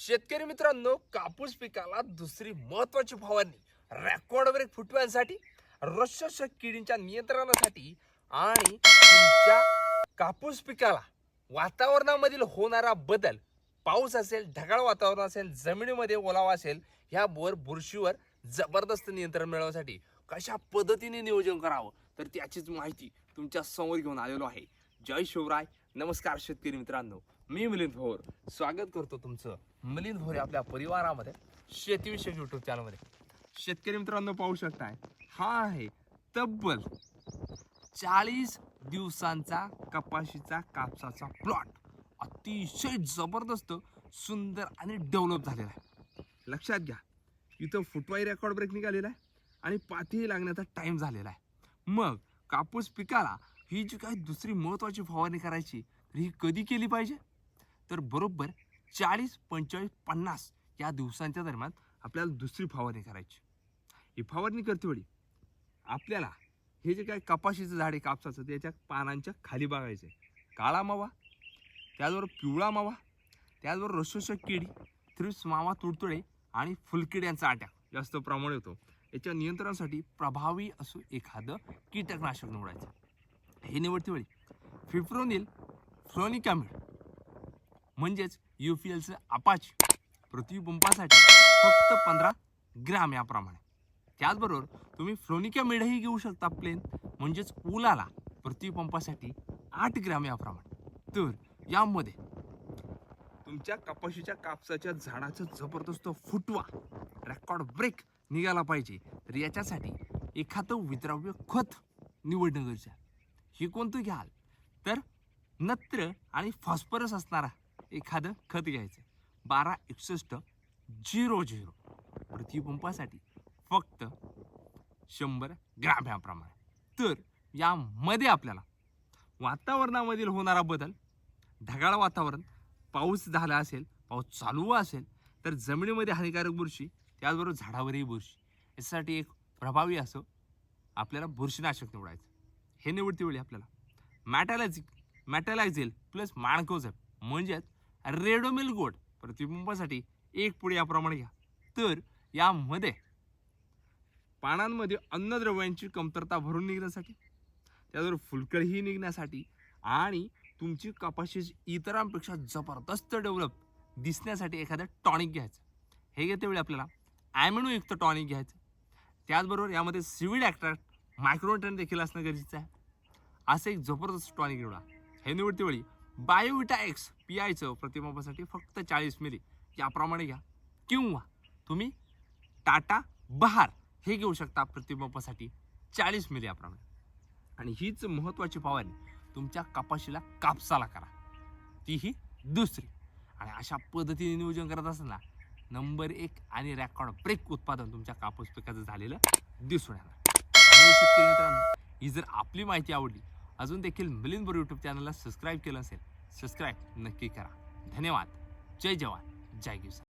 शेतकरी मित्रांनो कापूस पिकाला दुसरी महत्वाची फवारणी. रेकॉर्डवर फुटव्यांसाठी रसशोषक किडींच्या नियंत्रणासाठी आणि तुमच्या कापूस पिकाला वातावरणामधील होणारा बदल पाऊस असेल ढगाळ वातावरण असेल जमिनीमध्ये ओलावा असेल ह्यावर बुरशीवर जबरदस्त नियंत्रण मिळवण्यासाठी कशा पद्धतीने नियोजन करावं? तर त्याचीच माहिती तुमच्यासमोर घेऊन आलेलो आहे. जय शिवराय. नमस्कार शेतकरी मित्रांनो मी मिलिंद भोर. स्वागत करतो तुमचं मिलिंद भोर आपल्या परिवारामध्ये शेतीविषयक युट्यूब चॅनलमध्ये शेतकरी मित्रांनो पाहू शकताय हा आहे तब्बल चाळीस दिवसांचा कपाशीचा कापसाचा प्लॉट अतिशय जबरदस्त सुंदर आणि डेव्हलप झालेला आहे. लक्षात घ्या इथं फुटवाई रेकॉर्ड ब्रेक निघालेला आहे आणि पाठीही लागण्याचा टाईम झालेला आहे. मग कापूस पिकाला ही जी काही दुसरी महत्त्वाची फवारणी करायची तर ही कधी केली पाहिजे? तर बरोबर चाळीस पंचेचाळीस पन्नास या दिवसांच्या दरम्यान आपल्याला दुसरी फवारणी करायची. ही फवारणी करते वेळी आपल्याला हे जे काही कपाशीचं झाड आहे कापसाचं त्याच्या पानांच्या खाली बघायचं आहे. काळा मावा त्याचबरोबर पिवळा मावा त्याचबरोबर रसोशक किडी थ्रिप्स मावा तुडतुडे आणि फुलकिड्यांचा अटॅक जास्त प्रमाण येतो. याच्या नियंत्रणासाठी प्रभावी असं एखादं कीटकनाशक निवडायचं. हे निवडते वेळी. फिफ्रोनिल फ्लोनिकामिड म्हणजेच यू पी एलचं अपाच पृथ्वीपंपासाठी फक्त पंधरा ग्रॅम याप्रमाणे. त्याचबरोबर तुम्ही फ्लोनिकामिडही घेऊ शकता प्लेन म्हणजेच उलाला पृथ्वीपंपासाठी आठ ग्रॅम याप्रमाणे. तर यामध्ये तुमच्या कपाशीच्या कापसाच्या झाडाचं जबरदस्त फुटवा रेकॉर्ड ब्रेक निघाला पाहिजे. तर याच्यासाठी एखादं विद्राव्य खत निवडणं गरजेचं आहे. हे कोणतं घ्याल? तर नत्र आणि फॉस्फरस असणारा एखादं खत घ्यायचं. बारा एकसष्ट झिरो झिरो. पृथ्वीपंपासाठी फक्त शंभर ग्रॅम याप्रमाणे तर यामध्ये आपल्याला वातावरणामधील होणारा बदल ढगाळ वातावरण पाऊस झाला असेल पाऊस चालू असेल तर जमिनीमध्ये हानिकारक बुरशी त्याचबरोबर झाडावरही बुरशी. यासाठी एक प्रभावी असं आपल्याला बुरशीनाशक निवडायचं. हे निवडते वेळी आपल्याला. मॅटॅलायझिक मॅटॅलायझेल प्लस माणकोझेप म्हणजेच रेडोमिल गोड प्रतिबिंबासाठी एक पुढे याप्रमाणे घ्या. तर यामध्ये पानांमध्ये अन्नद्रव्यांची कमतरता भरून निघण्यासाठी त्याचबरोबर फुलकळीही निघण्यासाठी आणि तुमची कपाशी इतरांपेक्षा जबरदस्त डेव्हलप दिसण्यासाठी एखादं टॉनिक घ्यायचं. हे घेते वेळी आपल्याला. ॲमिनोयुक्त टॉनिक घ्यायचं. त्याचबरोबर यामध्ये सिविड ॲक्ट्रॅक्ट मायक्रोटन देखील असणं गरजेचं आहे. असं एक जबरदस्त टॉनिक निवडा. हे निवडते वेळी बायोविटा एक्स पी आयचं प्रतिमापासाठी फक्त चाळीस मिली. याप्रमाणे घ्या. किंवा तुम्ही टाटा बहार हे घेऊ शकता प्रतिमापासाठी चाळीस मिली याप्रमाणे. आणि हीच महत्त्वाची फवारणी तुमच्या कपाशीला कापसाला करा. तीही दुसरी. आणि अशा पद्धतीने नियोजन करत असताना नंबर एक आणि रेकॉर्ड ब्रेक उत्पादन तुमच्या कापूस पिकाचं झालेलं दिसून येणार. शेतकरी मित्रांनो ही जर आपली माहिती आवडली अजून देखील मिलिंदपूर यूट्यूब चॅनलला सबस्क्राईब केलं असेल सबस्क्राईब नक्की करा. धन्यवाद. जय जवान. जय किसान.